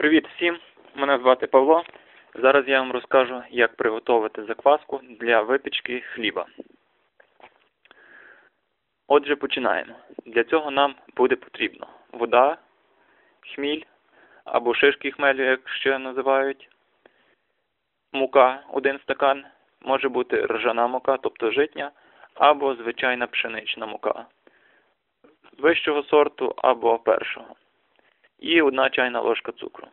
Привіт всім! Мене звати Павло. Зараз я вам розкажу, як приготувати закваску для випічки хліба. Отже, починаємо. Для цього нам буде потрібно вода, хміль або шишки хмелю, як ще називають, мука 1 стакан, може бути ржана мука, тобто житня, або звичайна пшенична мука вищого сорту або першого. І одна чайна ложка цукру.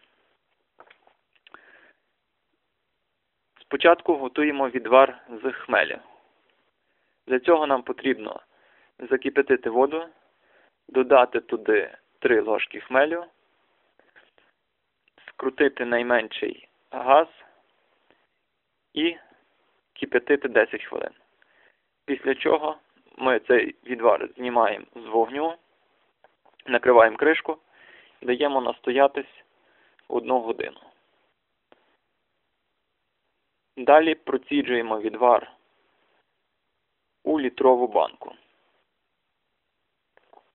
Спочатку готуємо відвар з хмеля. Для цього нам потрібно закипятити воду, додати туди 3 ложки хмелю, скрутити найменший газ і кипятити 10 хвилин. Після чого ми цей відвар знімаємо з вогню, накриваємо кришку даємо настоятись одну годину. Далі проціджуємо відвар у літрову банку.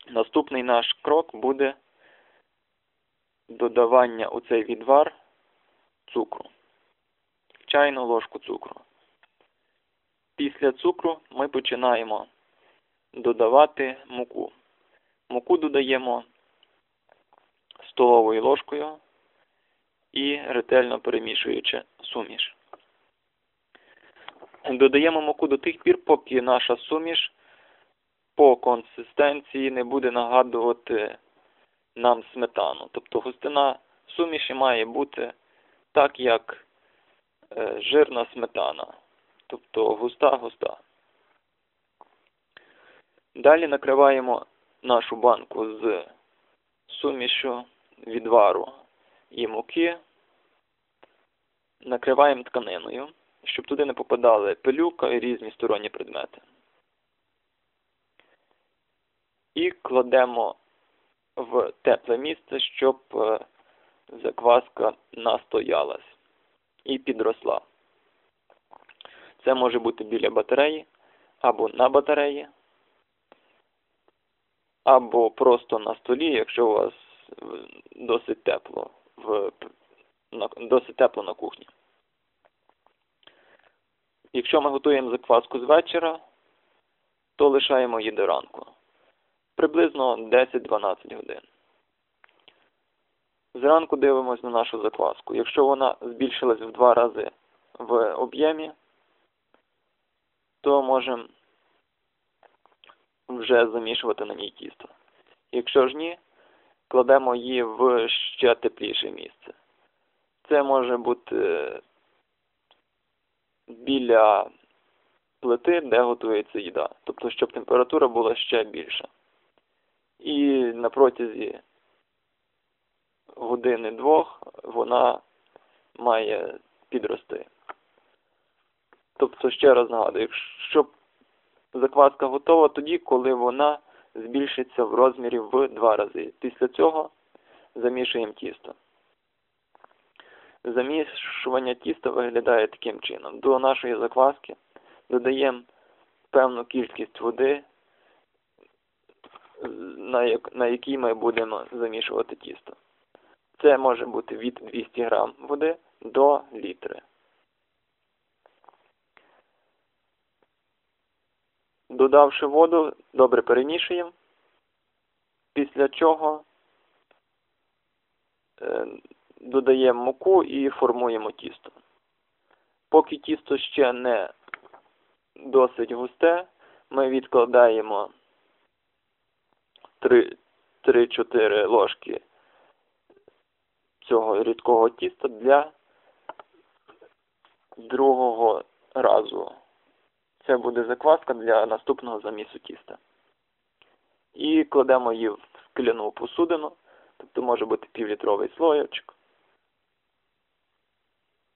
Наступний наш крок буде додавання у цей відвар цукру. Чайну ложку цукру. Після цукру ми починаємо додавати муку. Муку додаємо столовою ложкою і ретельно перемішуючи суміш. Додаємо муку до тих пір, поки наша суміш по консистенції не буде нагадувати нам сметану. Тобто густина суміші має бути так, як е, жирна сметана. Тобто густа-густа. Далі накриваємо нашу банку з сумішю відвару і муки, накриваємо тканиною, щоб туди не попадали пилюка і різні сторонні предмети. І кладемо в тепле місце, щоб е, закваска настоялась і підросла. Це може бути біля батареї або на батареї або просто на столі, якщо у вас досить тепло в на, досить тепло на кухні. Якщо ми готуємо закваску з вечора, то лишаємо її до ранку. Приблизно 10-12 годин. Зранку дивимося на нашу закваску. Якщо вона збільшилась в два рази в об'ємі, то можемо вже замішувати на ній тісто. Якщо ж ні, кладемо її в ще тепліше місце. Це може бути біля плити, де готується їда. Тобто, щоб температура була ще більша. І на протязі години-двох вона має підрости. Тобто, ще раз нагадую, якщо закваска готова тоді, коли вона збільшиться в розмірі в два рази. Після цього замішуємо тісто. Замішування тіста виглядає таким чином. До нашої закваски додаємо певну кількість води, на якій ми будемо замішувати тісто. Це може бути від 200 г води до літри. Додавши воду, добре перемішуємо, після чого е, додаємо муку і формуємо тісто. Поки тісто ще не досить густе, ми відкладаємо 3-4 ложки цього рідкого тіста для другого разу. Це буде закваска для наступного замісу тіста. І кладемо її в скляну посудину, тобто може бути півлітровий слоєчок.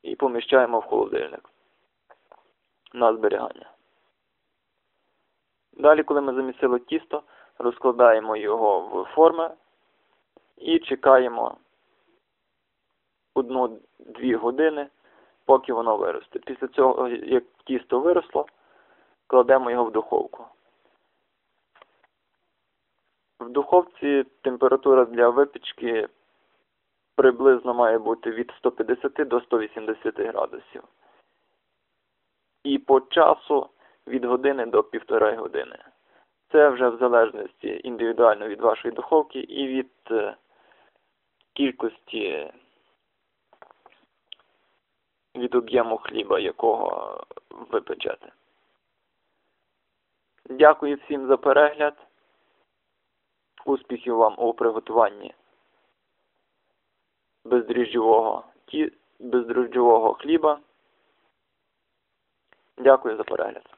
І поміщаємо в холодильник на зберігання. Далі, коли ми замісили тісто, розкладаємо його в форми і чекаємо 1-2 години, поки воно виросте. Після цього, як тісто виросло, кладемо його в духовку. В духовці температура для випічки приблизно має бути від 150 до 180 градусів. І по часу від години до півтори години. Це вже в залежності індивідуально від вашої духовки і від е, кількості від об'єму хліба, якого ви печете. Дякую всім за перегляд. Успіхів вам у приготуванні бездріжджового, бездріжджового хліба. Дякую за перегляд.